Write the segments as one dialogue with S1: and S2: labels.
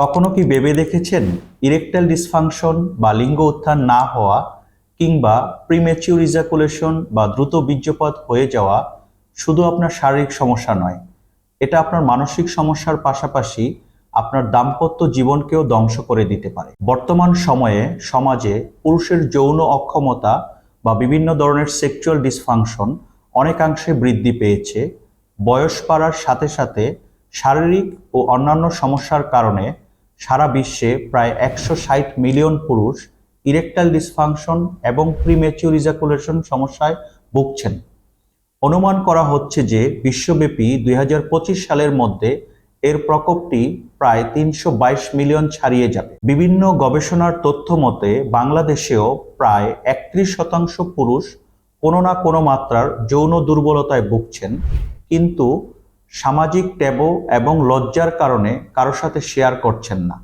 S1: কখনো কি ভেবে দেখেছেন ইরেকটাইল ডিসফাংশন বা লিঙ্গ উত্থান না হওয়া কিংবা প্রিমেচিউর ইজাকুলেশন বা দ্রুত বীর্যপাত হয়ে যাওয়া শুধু আপনার শারীরিক সমস্যা নয়? এটা আপনার মানসিক সমস্যার পাশাপাশি আপনার দাম্পত্য জীবনকেও ধ্বংস করে দিতে পারে। বর্তমান সময়ে সমাজে পুরুষের যৌন অক্ষমতা বা বিভিন্ন ধরনের সেক্সুয়াল ডিসফাংশন অনেকাংশে বৃদ্ধি পেয়েছে। বয়স বাড়ার সাথে সাথে শারীরিক ও অন্যান্য সমস্যার কারণে সারা বিশ্বে প্রায় একশো ষাট মিলিয়ন পুরুষ ইরেকটাইল ডিসফাংশন এবং প্রিমেচিউর ইজাকুলেশন সমস্যায় ভুগছেন। অনুমান করা হচ্ছে যে বিশ্বব্যাপী দু হাজার পঁচিশ সালের মধ্যে এর প্রকোপটি প্রায় তিনশো বাইশ মিলিয়ন ছাড়িয়ে যাবে। বিভিন্ন গবেষণার তথ্য মতে, বাংলাদেশেও প্রায় একত্রিশ শতাংশ পুরুষ কোনো না কোনো মাত্রার যৌন দুর্বলতায় ভুগছেন, কিন্তু সামাজিক ট্যাবো এবং লজ্জার কারণে কারোর সাথে শেয়ার করছেন না।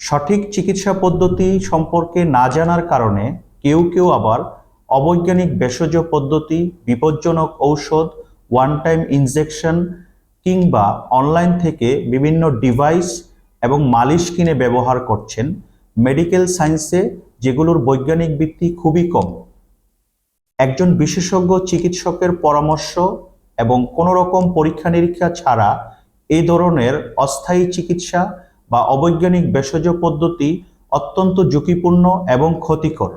S1: সঠিক চিকিৎসা পদ্ধতি সম্পর্কে না জানার কারণে কেউ কেউ আবার অবৈজ্ঞানিক ভেষজ পদ্ধতি, বিপজ্জনক ঔষধ ওয়ান টাইম ইনজেকশন কিংবা অনলাইন থেকে বিভিন্ন ডিভাইস এবং মালিশ কিনে ব্যবহার করছেন মেডিকেল সায়েন্সে যেগুলোর বৈজ্ঞানিক ভিত্তি খুবই কম। একজন বিশেষজ্ঞ চিকিৎসকের পরামর্শ এবং কোনো রকম পরীক্ষা নিরীক্ষা ছাড়া এই ধরনের অস্থায়ী চিকিৎসা বা অবৈজ্ঞানিক ভেষজ পদ্ধতি অত্যন্ত ঝুঁকিপূর্ণ এবং ক্ষতিকর।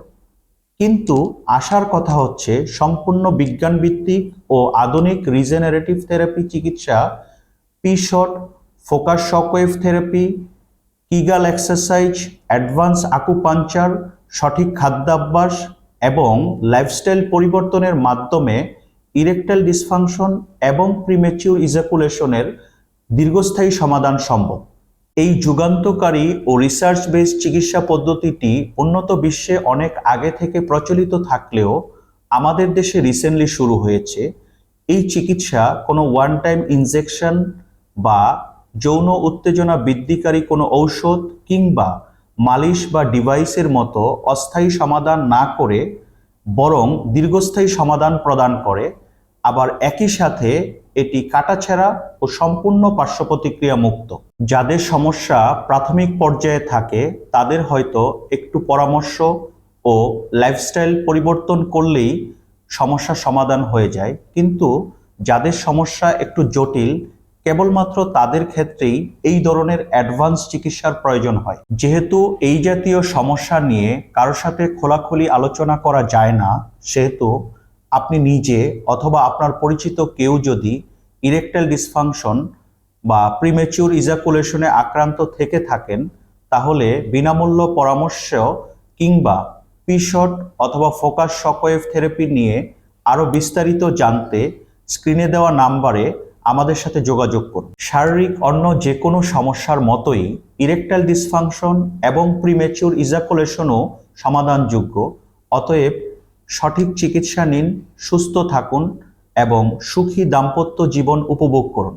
S1: কিন্তু আশার কথা হচ্ছে, সম্পূর্ণ বিজ্ঞানভিত্তিক ও আধুনিক রিজেনারেটিভ থেরাপি চিকিৎসা পিশট focus shockwave therapy Kegel exercise advance acupuncture সঠিক খাদ্যাভ্যাস এবং লাইফস্টাইল পরিবর্তনের মাধ্যমে ইরেকটাইল ডিসফাংশন এবং প্রিমেচিউর ইজাকুলেশনের দীর্ঘস্থায়ী সমাধান সম্ভব। এই যুগান্তকারী ও রিসার্চ বেসড চিকিৎসা পদ্ধতিটি উন্নত বিশ্বে অনেক আগে থেকে প্রচলিত থাকলেও আমাদের দেশে রিসেন্টলি শুরু হয়েছে। এই চিকিৎসা কোনো ওয়ান টাইম ইনজেকশন বা যৌন উত্তেজনা বৃদ্ধিকারী কোনো ঔষধ কিংবা মালিশ বা ডিভাইসের মতো অস্থায়ী সমাধান না করে বরং দীর্ঘস্থায়ী সমাধান প্রদান করে, আবার একই সাথে এটি কাটাছেঁড়া ও সম্পূর্ণ পার্শ্ব প্রতিক্রিয়া মুক্ত। যাদের সমস্যা প্রাথমিক পর্যায়ে থাকে, তাদের হয়তো একটু পরামর্শ ও লাইফস্টাইল পরিবর্তন করলেই সমস্যা সমাধান হয়ে যায়। কিন্তু যাদের সমস্যা একটু জটিল কেবলমাত্র তাদের ক্ষেত্রেই এই ধরনের অ্যাডভান্স চিকিৎসার প্রয়োজন হয়। যেহেতু এই জাতীয় সমস্যা নিয়ে কারোর সাথে খোলাখুলি আলোচনা করা যায় না, সেহেতু আপনি নিজে অথবা আপনার পরিচিত কেউ যদি ইরেকটাইল ডিসফাংশন বা প্রিমেচিউর ইজাকুলেশনে আক্রান্ত থেকে থাকেন, তাহলে বিনামূল্য পরামর্শ কিংবা পিশট অথবা ফোকাস শকওয়েভ থেরাপি নিয়ে আরও বিস্তারিত জানতে স্ক্রিনে দেওয়া নাম্বারে আমাদের সাথে যোগাযোগ করুন। শারীরিক অন্য যে কোনো সমস্যার মতোই ইরেকটাইল ডিসফাংশন এবং প্রিমেচিউর ইজাকুলেশনও সমাধানযোগ্য। অতএব সঠিক চিকিৎসা নিন, সুস্থ থাকুন এবং সুখী দাম্পত্য জীবন উপভোগ করুন।